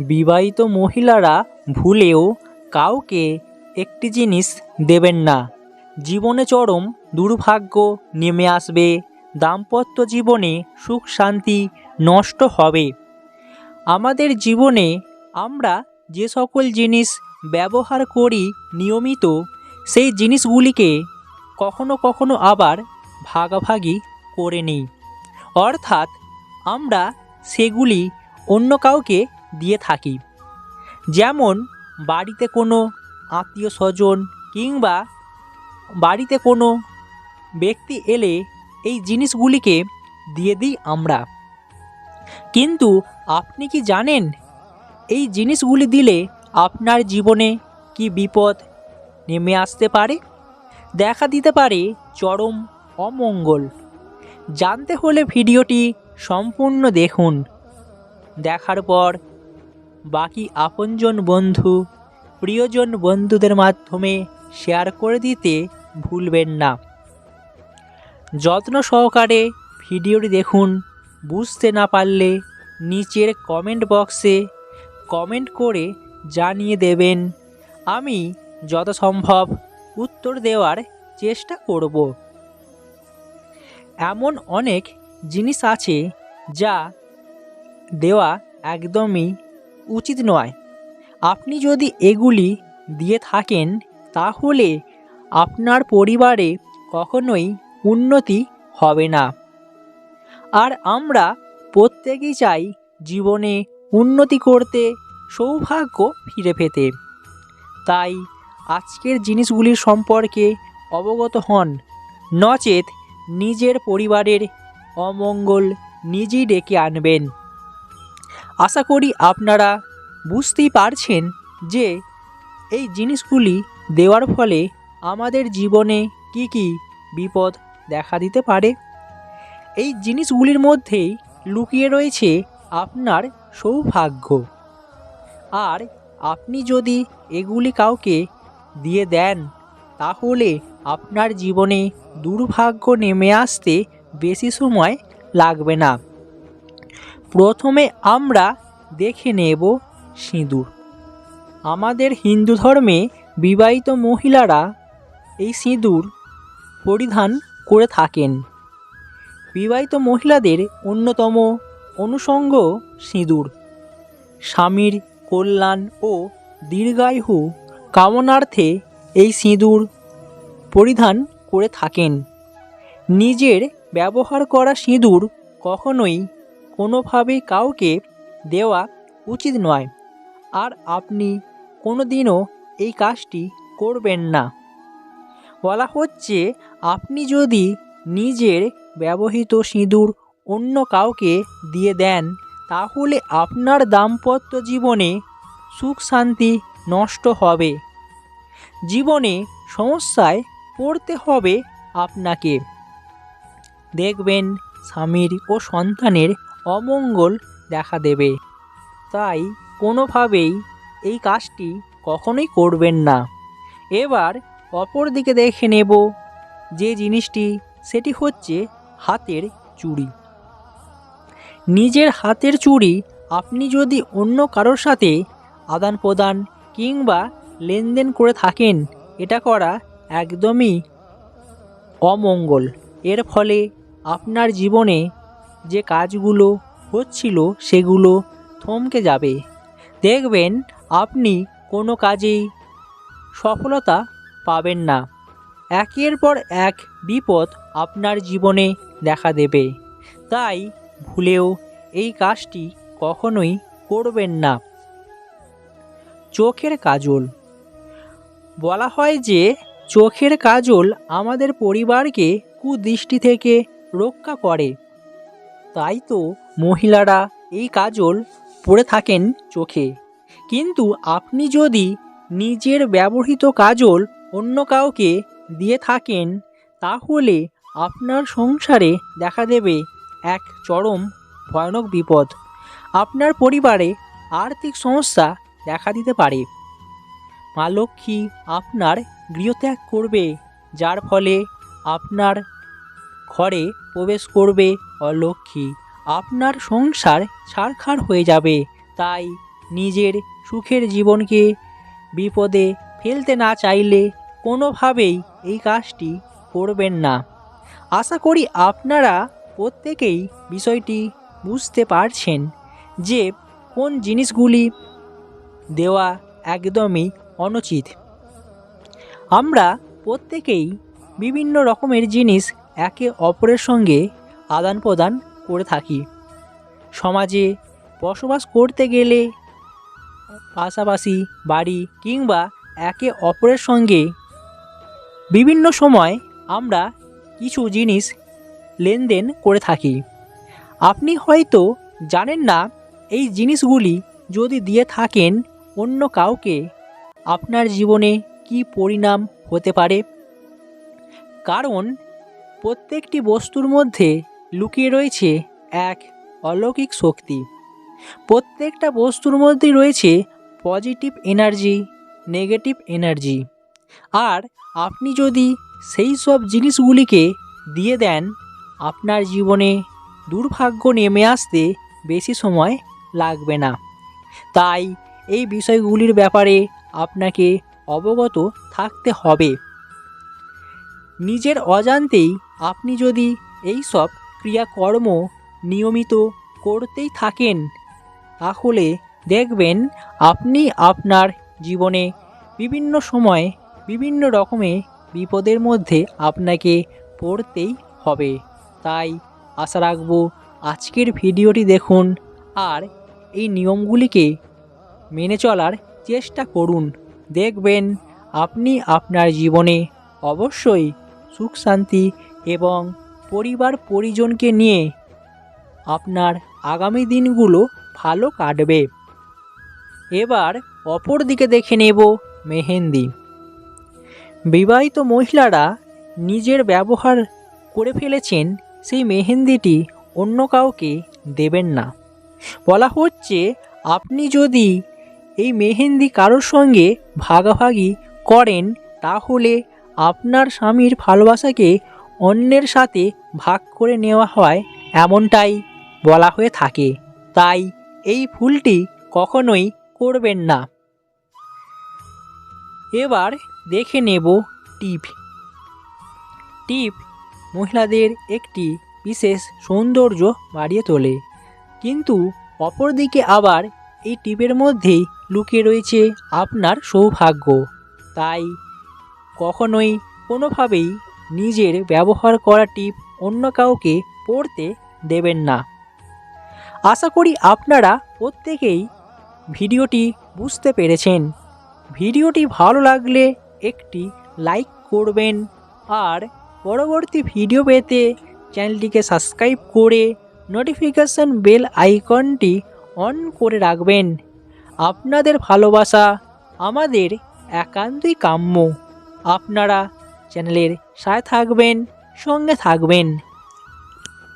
বিবাহিত মহিলারা ভুলেও কাউকে একটি জিনিস দেবেন না। জীবনে চরম দুর্ভাগ্য নেমে আসবে। দাম্পত্য জীবনে সুখ, শান্তি নষ্ট হবে। আমাদের জীবনে আমরা যে সকল জিনিস ব্যবহার করি নিয়মিত, সেই জিনিসগুলিকে কখনো কখনো আবার ভাগাভাগি করে নিই। অর্থাৎ আমরা সেগুলি অন্য কাউকে দিয়ে থাকি। যেমন, বাড়িতে কোনো আত্মীয় স্বজন কিংবা বাড়িতে কোনো ব্যক্তি এলে এই জিনিসগুলিকে দিয়ে দিই আমরা। কিন্তু আপনি কি জানেন, এই জিনিসগুলি দিলে আপনার জীবনে কি বিপদ নেমে আসতে পারে? দেখা দিতে পারে চরম অমঙ্গল। জানতে হলে ভিডিওটি সম্পূর্ণ দেখুন। দেখার পর বাকি আপনজন বন্ধু, প্রিয়জন বন্ধুদের মাধ্যমে শেয়ার করে দিতে ভুলবেন না। যত্ন সহকারে ভিডিওটি দেখুন। বুঝতে না পারলে নিচের কমেন্ট বক্সে কমেন্ট করে জানিয়ে দেবেন, আমি যত সম্ভব উত্তর দেওয়ার চেষ্টা করব। এমন অনেক জিনিস আছে যা দেওয়া একদমই উচিত নয়। আপনি যদি এগুলি দিয়ে থাকেন, তাহলে আপনার পরিবারে কখনোই উন্নতি হবে না। আর আমরা প্রত্যেকেই চাই জীবনে উন্নতি করতে সৌভাগ্য ফিরে পেতে। তাই আজকের জিনিসগুলির সম্পর্কে অবগত হন। নচেত নিজের পরিবারের অমঙ্গল নিজেই ডেকে আনবেন। আশা করি আপনারা বুঝতেই পারছেন যে এই জিনিসগুলি দেওয়ার ফলে আমাদের জীবনে কি কি বিপদ দেখা দিতে পারে। এই জিনিসগুলির মধ্যেই লুকিয়ে রয়েছে আপনার সৌভাগ্য। আর আপনি যদি এগুলি কাউকে দিয়ে দেন, তাহলে আপনার জীবনে দুর্ভাগ্য নেমে আসতে বেশি সময় লাগবে না। প্রথমে আমরা দেখে নেব সিঁদুর। আমাদের হিন্দু ধর্মে বিবাহিত মহিলারা এই সিঁদুর পরিধান করে থাকেন। বিবাহিত মহিলাদের অন্যতম অনুষঙ্গ সিঁদুর। স্বামীর কল্যাণ ও দীর্ঘায়ু কামনার্থে এই সিঁদুর পরিধান করে থাকেন। নিজের ব্যবহার করা সিঁদুর কখনোই কোনোভাবে কাউকে দেওয়া উচিত নয়। আর আপনি কোনো দিনও এই কাজটি করবেন না। বলা হচ্ছে, আপনি যদি নিজের ব্যবহৃত সিঁদুর অন্য কাউকে দিয়ে দেন, তাহলে আপনার দাম্পত্য জীবনে সুখ শান্তি নষ্ট হবে। জীবনে সমস্যায় পড়তে হবে আপনাকে। দেখবেন স্বামীর ও সন্তানের অমঙ্গল দেখা দেবে। তাই কোনোভাবেই এই কাজটি কখনোই করবেন না। এবার অপর দিকে দেখে নেব যে জিনিসটি, সেটি হচ্ছে হাতের চুড়ি। নিজের হাতের চুড়ি আপনি যদি অন্য কারোর সাথে আদান প্রদান কিংবা লেনদেন করে থাকেন, এটা করা একদমই অমঙ্গল। এর ফলে আপনার জীবনে যে কাজগুলো হচ্ছিল সেগুলো থমকে যাবে। দেখবেন আপনি কোনো কাজেই সফলতা পাবেন না। একের পর এক বিপদ আপনার জীবনে দেখা দেবে। তাই ভুলেও এই কাজটি কখনোই করবেন না। চোখের কাজল। বলা হয় যে চোখের কাজল আমাদের পরিবারকে কুদৃষ্টি থেকে রক্ষা করে। তাই তো মহিলারা এই কাজল পরে থাকেন চোখে। কিন্তু আপনি যদি নিজের ব্যবহৃত কাজল অন্য কাউকে দিয়ে থাকেন, তাহলে আপনার সংসারে দেখা দেবে এক চরম ভয়ানক বিপদ। আপনার পরিবারে আর্থিক সমস্যা দেখা দিতে পারে। মা লক্ষ্মী আপনার গৃহত্যাগ করবে, যার ফলে আপনার ঘরে প্রবেশ করবে অলক্ষ্মী। আপনার সংসার ছাড়খাড় হয়ে যাবে। তাই নিজের সুখের জীবনকে বিপদে ফেলতে না চাইলে কোনোভাবেই এই কাজটি করবেন না। আশা করি আপনারা প্রত্যেকেই বিষয়টি বুঝতে পারছেন যে কোন জিনিসগুলি দেওয়া একদমই অনুচিত। আমরা প্রত্যেকেই বিভিন্ন রকমের জিনিস একে অপরের সঙ্গে আদান প্রদান করে থাকি। সমাজে বসবাস করতে গেলে পাশাপাশি বাড়ি কিংবা একে অপরের সঙ্গে বিভিন্ন সময় আমরা কিছু জিনিস লেনদেন করে থাকি। আপনি হয়তো জানেন না, এই জিনিসগুলি যদি দিয়ে থাকেন অন্য কাউকে, আপনার জীবনে কি পরিণাম হতে পারে? কারণ প্রত্যেকটি বস্তুর মধ্যে লুকিয়ে রয়েছে এক অলৌকিক শক্তি। প্রত্যেকটা বস্তুর মধ্যে রয়েছে পজিটিভ এনার্জি, নেগেটিভ এনার্জি। আর আপনি যদি সেই সব জিনিসগুলিকে দিয়ে দেন, আপনার জীবনে দুর্ভাগ্য নেমে আসতে বেশি সময় লাগবে না। তাই এই বিষয়গুলির ব্যাপারে আপনাকে অবগত থাকতে হবে। নিজের অজান্তেই আপনি যদি এই সব ক্রিয়াকর্ম নিয়মিত করতেই থাকেন, তাহলে দেখবেন আপনি আপনার জীবনে বিভিন্ন সময় বিভিন্ন রকমের বিপদের মধ্যে আপনাকে পড়তেই হবে। তাই আশা রাখব আজকের ভিডিওটি দেখুন আর এই নিয়মগুলিকে মেনে চলার চেষ্টা করুন। দেখবেন আপনি আপনার জীবনে অবশ্যই সুখ শান্তি এবং পরিবার পরিজনকে নিয়ে আপনার আগামী দিনগুলো ভালো কাটবে। এবার অপর দিকে দেখে নেব মেহেন্দি। বিবাহিত মহিলারা নিজের ব্যবহার করে ফেলেছেন সেই মেহেন্দিটি অন্য কাউকে দেবেন না। বলা হচ্ছে, আপনি যদি এই মেহেন্দি কারোর সঙ্গে ভাগাভাগি করেন, তাহলে আপনার স্বামীর ভালোবাসাকে অন্যের সাথে ভাগ করে নেওয়া হয় এমনটাই বলা হয়ে থাকে। তাই এই ফুলটি কখনোই করবেন না। এবার দেখে নেব টিপ। টিপ মহিলাদের একটি বিশেষ সৌন্দর্য বাড়িয়ে তোলে। কিন্তু অপরদিকে আবার এই টিপের মধ্যেই লুকিয়ে রয়েছে আপনার সৌভাগ্য। তাই কখনোই কোনোভাবেই নিজের ব্যবহার করা টিপ অন্য কাউকে পড়তে দেবেন না। আশা করি আপনারা প্রত্যেকেই ভিডিওটি বুঝতে পেরেছেন। ভিডিওটি ভালো লাগলে একটি লাইক করবেন আর পরবর্তী ভিডিও পেতে চ্যানেলটিকে সাবস্ক্রাইব করে নোটিফিকেশান বেল আইকনটি অন করে রাখবেন। আপনাদের ভালোবাসা আমাদের একান্তই কাম্য। আপনারা চ্যানেলের সাথে থাকবেন সঙ্গে থাকবেন।